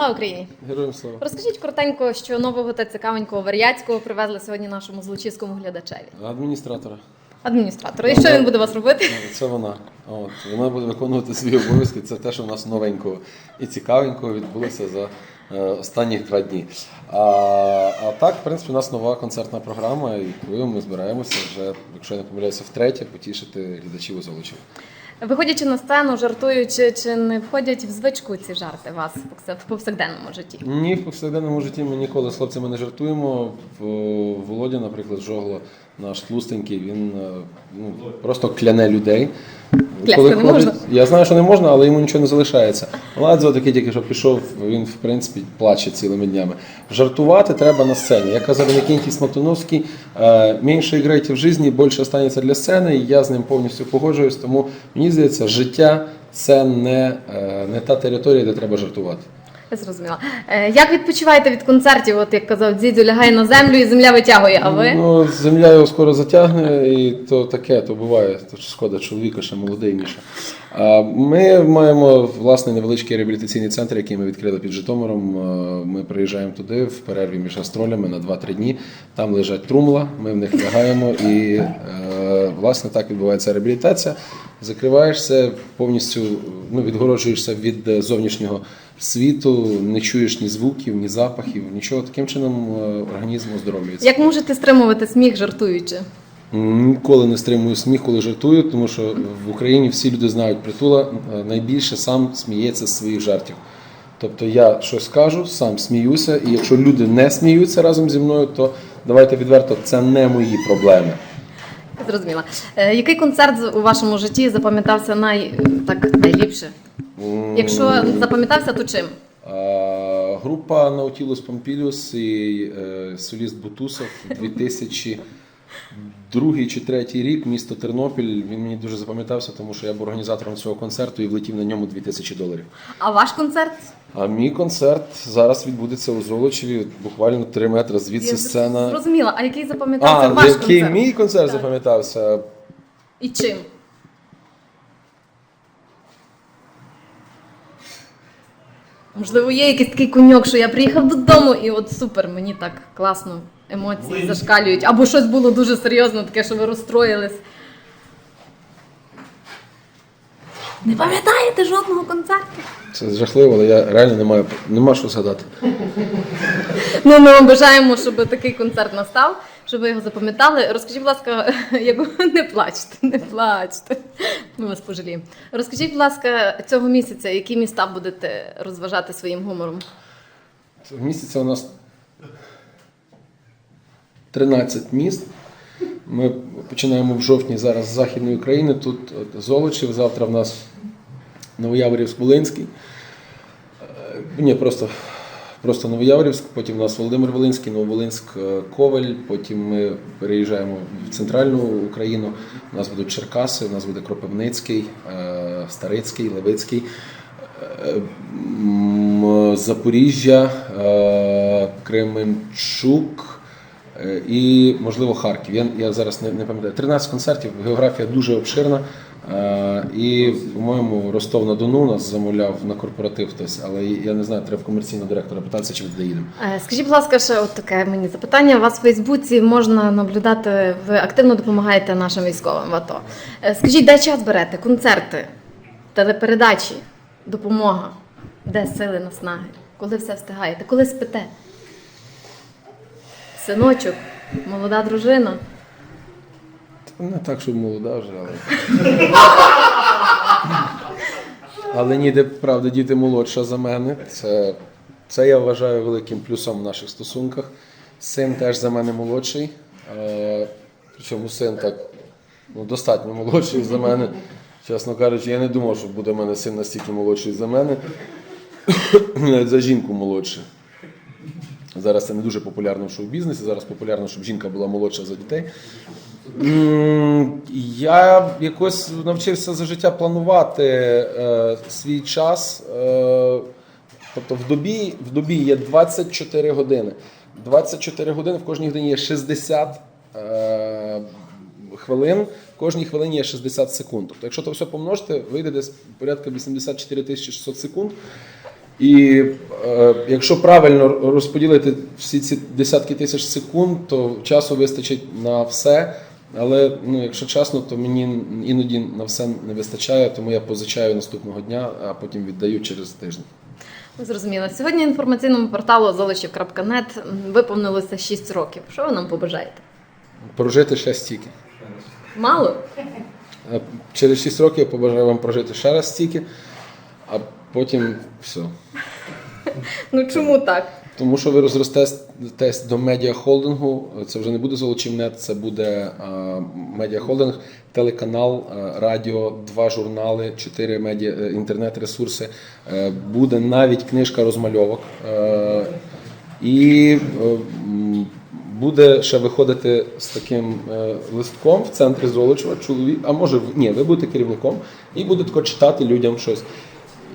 Слава Україні! Героям слава. Розкажіть коротенько, що нового та цікавенького Вар'яцького привезли сьогодні нашому злочиському глядачеві. Адміністратора. Адміністратора. І що він буде вас робити? Це вона. От. Вона буде виконувати свої обов'язки. Це те, що в нас новенького і цікавенького відбулося за е, останніх два дні. А, а так, в принципі, у нас нова концертна програма, коли ми збираємося вже, якщо я не помиляюся, втретє потішити глядачів у Золочеві. Виходячи на сцену, жартуючи, чи не входять в звичку ці жарти вас в повсякденному житті? Ні, в повсякденному житті ми ніколи з хлопцями не жартуємо. Володя, наприклад, Жогло, наш тлустенький, він е, ну, просто кляне людей. Клясти не можна? Я знаю, що не можна, але йому нічого не залишається. Ладзо такий тільки що пішов, він в принципі плаче цілими днями. Жартувати треба на сцені. Я казав Іннокентій Смоктуновський, е, менше грайте в житті, більше останеться для сцени. І я з ним повністю погоджуюсь. Тому мені здається, життя це не, е, не та територія, де треба жартувати. Я зрозуміла. Е, Як відпочиваєте від концертів? От як казав дідю, лягає на землю і земля витягує. А ви? Ну, земля його скоро затягне, і то таке, то буває. То шкода чоловіка, ще молодий Міша. Ми маємо власний невеличкий реабілітаційний центр, який ми відкрили під Житомиром. Ми приїжджаємо туди в перерві між гастролями на 2-3 дні. Там лежать трумла, ми в них лягаємо, і е, власне так відбувається реабілітація. Закриваєшся повністю, ну відгороджуєшся від зовнішнього світу, не чуєш ні звуків, ні запахів, нічого. Таким чином е, організм оздоровлюється. Як можете стримувати сміх, жартуючи? Ніколи не стримую сміх, коли жартую, тому що в Україні всі люди знають притула е, найбільше сам сміється з своїх жартів. Тобто я щось кажу, сам сміюся, і якщо люди не сміються разом зі мною, то давайте відверто, це не мої проблеми. Зрозуміла. Е, Який концерт у вашому житті запам'ятався най, так, найліпше? Якщо запам'ятався, то чим? А, Група Nautilus Pompilius і е, соліст Бутусов 2002 чи третій рік, місто Тернопіль. Він мені дуже запам'ятався, тому що я був організатором цього концерту і влетів на ньому 2000 доларів. А ваш концерт? А мій концерт зараз відбудеться у Золочеві, буквально 3 метри звідси Я сцена. Зрозуміла. А який запам'ятався А, ваш який концерт? мій концерт Так. запам'ятався? І чим? Можливо, є якийсь такий коньок, що я приїхав додому і от супер, мені так класно, емоції зашкалюють. Або щось було дуже серйозно, таке, що ви розстроїлись. Не пам'ятаєте жодного концерту? Це жахливо, але я реально не маю нема що згадати. Ну, ми вам бажаємо, щоб такий концерт настав, щоб ви його запам'ятали. Розкажіть, будь ласка, як не плачте, не плачте. Ми вас пожаліємо. Розкажіть, будь ласка, цього місяця, які міста будете розважати своїм гумором? В місяці у нас 13 міст. Ми починаємо в жовтні зараз з Західної України. Тут Золочів, завтра в нас Новояворівськ Волинський. Е, Ні, просто, просто Новояворівськ, потім у нас Володимир Волинський, Нововолинськ, Коваль, потім ми переїжджаємо в центральну Україну. У нас будуть Черкаси, у нас буде Кропивницький, е, Старицький, Левицький. Запоріжжя, е, Кременчук і, можливо, Харків. Я, я зараз не, не пам'ятаю. 13 концертів, географія дуже обширна. Е, І, по-моєму, Ростов на Дону нас замовляв на корпоратив хтось, але я не знаю, треба в комерційного директора питатися, чи ми туди їдемо. Е, Скажіть, будь ласка, ще от таке мені запитання. Вас в Фейсбуці можна наблюдати, ви активно допомагаєте нашим військовим в АТО. Е, Скажіть, де час берете? Концерти, телепередачі, допомога? Де сили наснаги? Коли все встигаєте? Коли спите? Синочок, молода дружина. Не так, щоб молода вже, але. Але ніде, правда, діти молодша за мене. Це, це я вважаю великим плюсом в наших стосунках. Син теж за мене молодший. Е, Причому син так ну, достатньо молодший за мене. Чесно кажучи, я не думав, що буде в мене син настільки молодший за мене. Навіть за жінку молодший. Зараз це не дуже популярно в шоу-бізнесі. Зараз популярно, щоб жінка була молодша за дітей. Я якось навчився за життя планувати е, свій час. Е, тобто в добі, в добі є 24 години. 24 години, в кожній годині є 60 е, хвилин, в кожній хвилині є 60 секунд. Тобто, якщо то все помножити, вийде десь порядка 84 600 секунд. І е, якщо правильно розподілити всі ці десятки тисяч секунд, то часу вистачить на все. Але ну, якщо чесно, то мені іноді на все не вистачає, тому я позичаю наступного дня, а потім віддаю через тиждень. Зрозуміло. Сьогодні інформаційному порталу золочів.нет виповнилося 6 років. Що ви нам побажаєте? Прожити ще стільки. Мало? Е, Через 6 років я побажаю вам прожити ще раз стільки, а потім все. Ну чому так? Тому що ви розростетесь до медіахолдингу, це вже не буде Золочівнет, це буде а, медіахолдинг, телеканал, а, радіо, два журнали, чотири медіа е, інтернет-ресурси. Е, Буде навіть книжка розмальовок. Е, І буде ще виходити з таким листком в центрі Золочева, чоловік, а може ні, ви будете керівником і будете тако читати людям щось.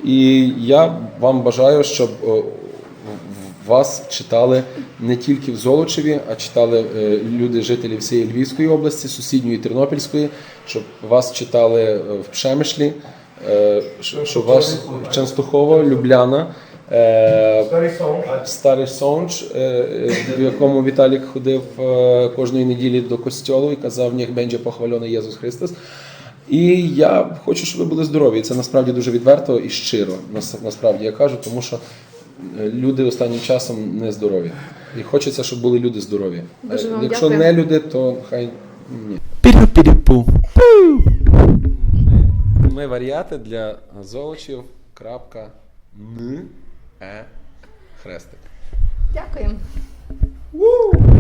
І я вам бажаю, щоб е, вас читали не тільки в Золочеві, а читали е, люди, жителі всієї Львівської області, сусідньої Тернопільської, щоб вас читали е, в Пшемишлі, щоб вас в Ченстухово, Любляна. Старий сон, Сонч, в якому Віталік ходив кожної неділі до костьолу і казав, «Ніх бенджа похвалений Єсус Христос. І я хочу, щоб ви були здорові. І це насправді дуже відверто і щиро. нас- Насправді я кажу, тому що е, люди останнім часом не здорові. І хочеться, щоб були люди здорові. Дуже вам Якщо дякую. не люди, то хай ні. Піру-піру-пу. Ми варіати для золочів. Крапка н е хрестик. Дякуємо. Woo!